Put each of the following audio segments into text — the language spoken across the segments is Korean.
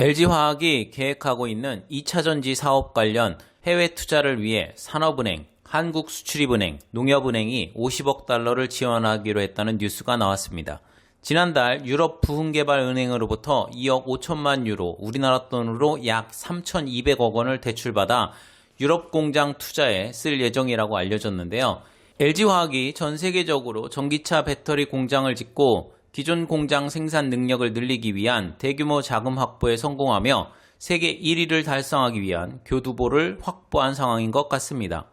LG화학이 계획하고 있는 2차전지 사업 관련 해외 투자를 위해 산업은행, 한국수출입은행, 농협은행이 50억 달러를 지원하기로 했다는 뉴스가 나왔습니다. 지난달 유럽 부흥개발은행으로부터 2억 5천만 유로, 우리나라 돈으로 약 3,200억 원을 대출받아 유럽 공장 투자에 쓸 예정이라고 알려졌는데요. LG화학이 전 세계적으로 전기차 배터리 공장을 짓고 기존 공장 생산 능력을 늘리기 위한 대규모 자금 확보에 성공하며 세계 1위를 달성하기 위한 교두보를 확보한 상황인 것 같습니다.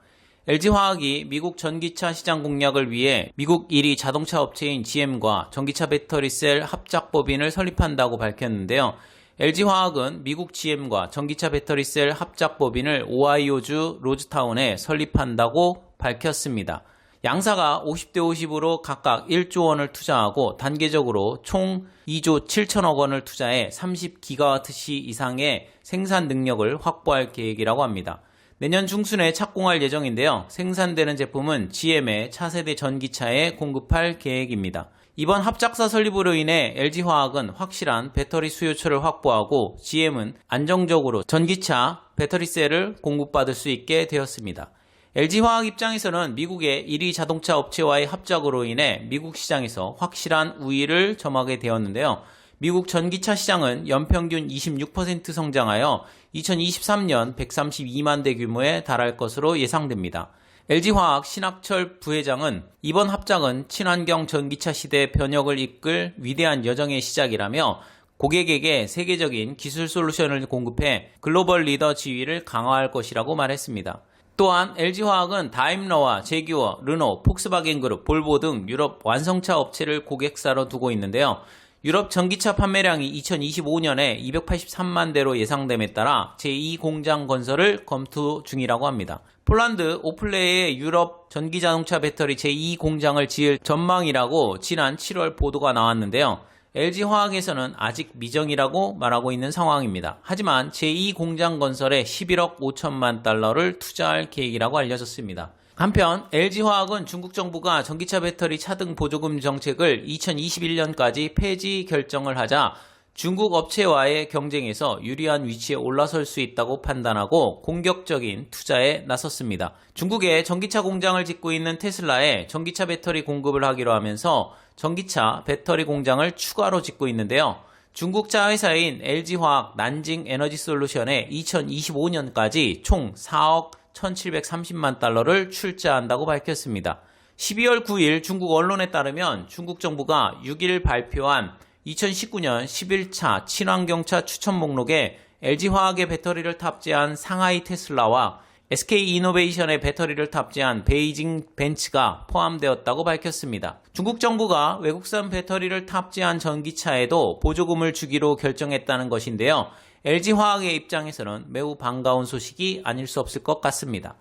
LG화학이 미국 전기차 시장 공략을 위해 미국 1위 자동차 업체인 GM과 전기차 배터리 셀 합작 법인을 설립한다고 밝혔는데요. LG화학은 미국 GM과 전기차 배터리 셀 합작 법인을 오하이오주 로즈타운에 설립한다고 밝혔습니다. 양사가 50대 50으로 각각 1조 원을 투자하고 단계적으로 총 2조 7천억 원을 투자해 30기가와트시 이상의 생산 능력을 확보할 계획이라고 합니다. 내년 중순에 착공할 예정인데요. 생산되는 제품은 GM의 차세대 전기차에 공급할 계획입니다. 이번 합작사 설립으로 인해 LG화학은 확실한 배터리 수요처를 확보하고 GM은 안정적으로 전기차 배터리 셀을 공급받을 수 있게 되었습니다. LG화학 입장에서는 미국의 1위 자동차 업체와의 합작으로 인해 미국 시장에서 확실한 우위를 점하게 되었는데요. 미국 전기차 시장은 연평균 26% 성장하여 2023년 132만 대 규모에 달할 것으로 예상됩니다. LG화학 신학철 부회장은 이번 합작은 친환경 전기차 시대의 변혁을 이끌 위대한 여정의 시작이라며 고객에게 세계적인 기술 솔루션을 공급해 글로벌 리더 지위를 강화할 것이라고 말했습니다. 또한 LG화학은 다임러와 제규어, 르노, 폭스바겐 그룹, 볼보 등 유럽 완성차 업체를 고객사로 두고 있는데요. 유럽 전기차 판매량이 2025년에 283만 대로 예상됨에 따라 제2공장 건설을 검토 중이라고 합니다. 폴란드 오플레의 유럽 전기자동차 배터리 제2공장을 지을 전망이라고 지난 7월 보도가 나왔는데요. LG화학에서는 아직 미정이라고 말하고 있는 상황입니다. 하지만 제2공장 건설에 11억 5천만 달러를 투자할 계획이라고 알려졌습니다. 한편 LG화학은 중국 정부가 전기차 배터리 차등 보조금 정책을 2021년까지 폐지 결정을 하자 중국 업체와의 경쟁에서 유리한 위치에 올라설 수 있다고 판단하고 공격적인 투자에 나섰습니다. 중국에 전기차 공장을 짓고 있는 테슬라에 전기차 배터리 공급을 하기로 하면서 전기차 배터리 공장을 추가로 짓고 있는데요. 중국 자 회사인 LG화학 난징 에너지 솔루션에 2025년까지 총 4억 1730만 달러를 출자한다고 밝혔습니다. 12월 9일 중국 언론에 따르면 중국 정부가 6일 발표한 2019년 11차 친환경차 추천 목록에 LG화학의 배터리를 탑재한 상하이 테슬라와 SK이노베이션의 배터리를 탑재한 베이징 벤츠가 포함되었다고 밝혔습니다. 중국 정부가 외국산 배터리를 탑재한 전기차에도 보조금을 주기로 결정했다는 것인데요. LG화학의 입장에서는 매우 반가운 소식이 아닐 수 없을 것 같습니다.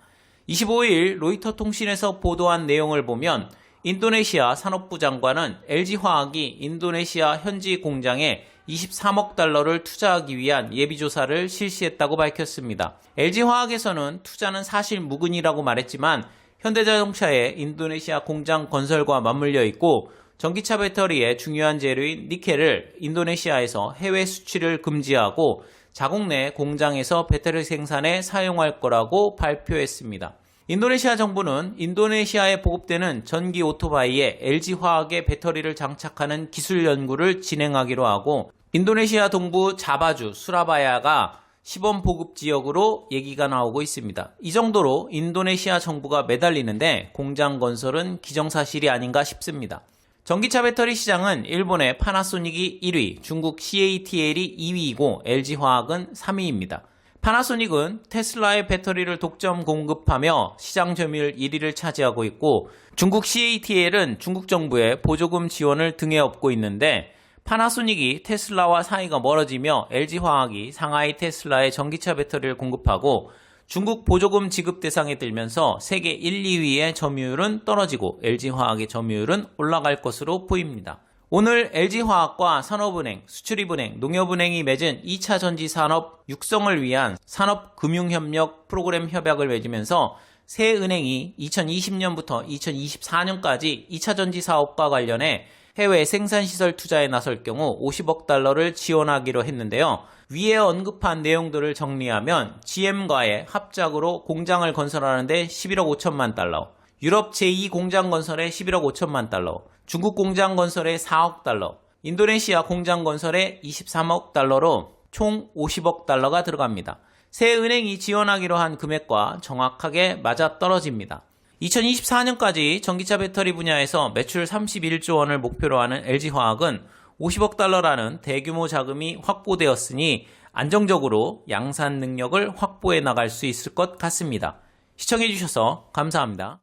25일 로이터 통신에서 보도한 내용을 보면 인도네시아 산업부 장관은 LG화학이 인도네시아 현지 공장에 23억 달러를 투자하기 위한 예비조사를 실시했다고 밝혔습니다. LG화학에서는 투자는 사실 무근이라고 말했지만 현대자동차의 인도네시아 공장 건설과 맞물려 있고 전기차 배터리의 중요한 재료인 니켈을 인도네시아에서 해외 수출을 금지하고 자국 내 공장에서 배터리 생산에 사용할 거라고 발표했습니다. 인도네시아 정부는 인도네시아에 보급되는 전기 오토바이에 LG화학의 배터리를 장착하는 기술 연구를 진행하기로 하고 인도네시아 동부 자바주 수라바야가 시범 보급 지역으로 얘기가 나오고 있습니다. 이 정도로 인도네시아 정부가 매달리는데 공장 건설은 기정사실이 아닌가 싶습니다. 전기차 배터리 시장은 일본의 파나소닉이 1위, 중국 CATL이 2위이고 LG화학은 3위입니다. 파나소닉은 테슬라의 배터리를 독점 공급하며 시장 점유율 1위를 차지하고 있고 중국 CATL은 중국 정부의 보조금 지원을 등에 업고 있는데 파나소닉이 테슬라와 사이가 멀어지며 LG화학이 상하이 테슬라의 전기차 배터리를 공급하고 중국 보조금 지급 대상에 들면서 세계 1, 2위의 점유율은 떨어지고 LG화학의 점유율은 올라갈 것으로 보입니다. 오늘 LG화학과 산업은행, 수출입은행, 농협은행이 맺은 2차 전지 산업 육성을 위한 산업금융협력 프로그램 협약을 맺으면서 새 은행이 2020년부터 2024년까지 2차 전지 사업과 관련해 해외 생산시설 투자에 나설 경우 50억 달러를 지원하기로 했는데요. 위에 언급한 내용들을 정리하면 GM과의 합작으로 공장을 건설하는데 11억 5천만 달러, 유럽 제2 공장 건설에 11억 5천만 달러, 중국 공장 건설에 4억 달러, 인도네시아 공장 건설에 23억 달러로 총 50억 달러가 들어갑니다. 새 은행이 지원하기로 한 금액과 정확하게 맞아 떨어집니다. 2024년까지 전기차 배터리 분야에서 매출 31조 원을 목표로 하는 LG화학은 50억 달러라는 대규모 자금이 확보되었으니 안정적으로 양산 능력을 확보해 나갈 수 있을 것 같습니다. 시청해주셔서 감사합니다.